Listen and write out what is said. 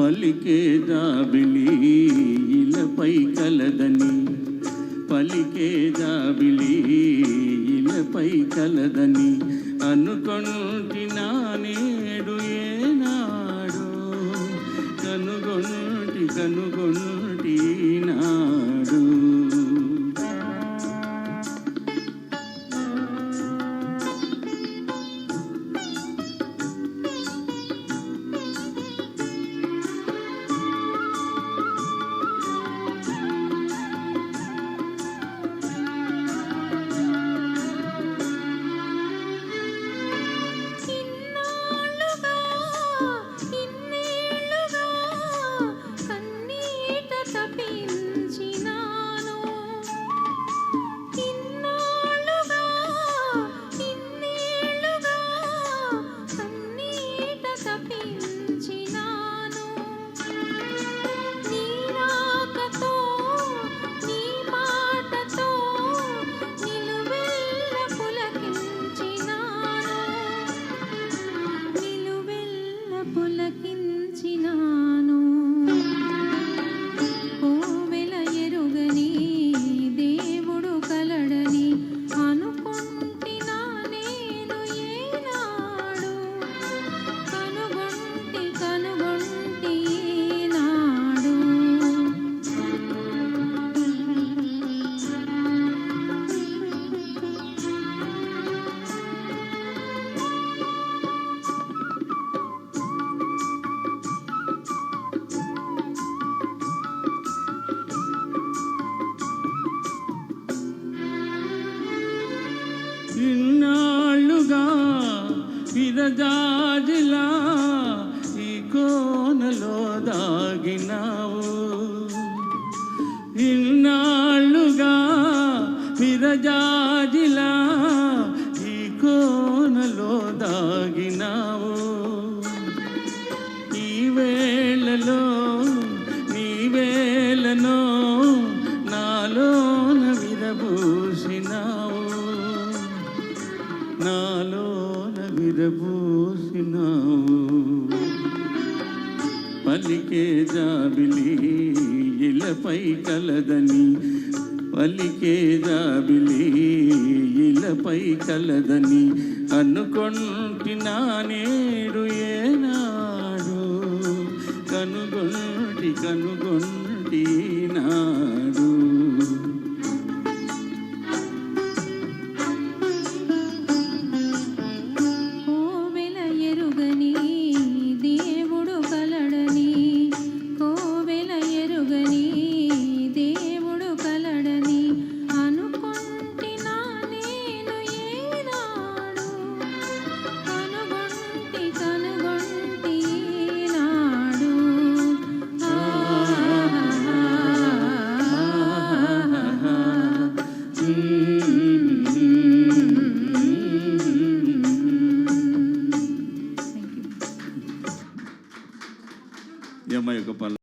పలికే జాబిలి ఇలపై కలదని. పలికే జాబిలి ఇలపై కలదని. అనుకొంటి నిలువెల్ల విరజాజిలా ఈ కోనలో దాగినావు. ఇన్నాళ్ళుగా విరజాజిలా ఈ కోనలో దాగినావు. ఈ వేళలో విరబూసినావు పలికే జాబిలి ఇలపై కలదని పలికే జాబిలి ఇలపై కలదని అనుకొంటినా నేడు ఏనాడు. కనుగొంటి కనుగొంటి నాడు. యమ యొక్క పల్ల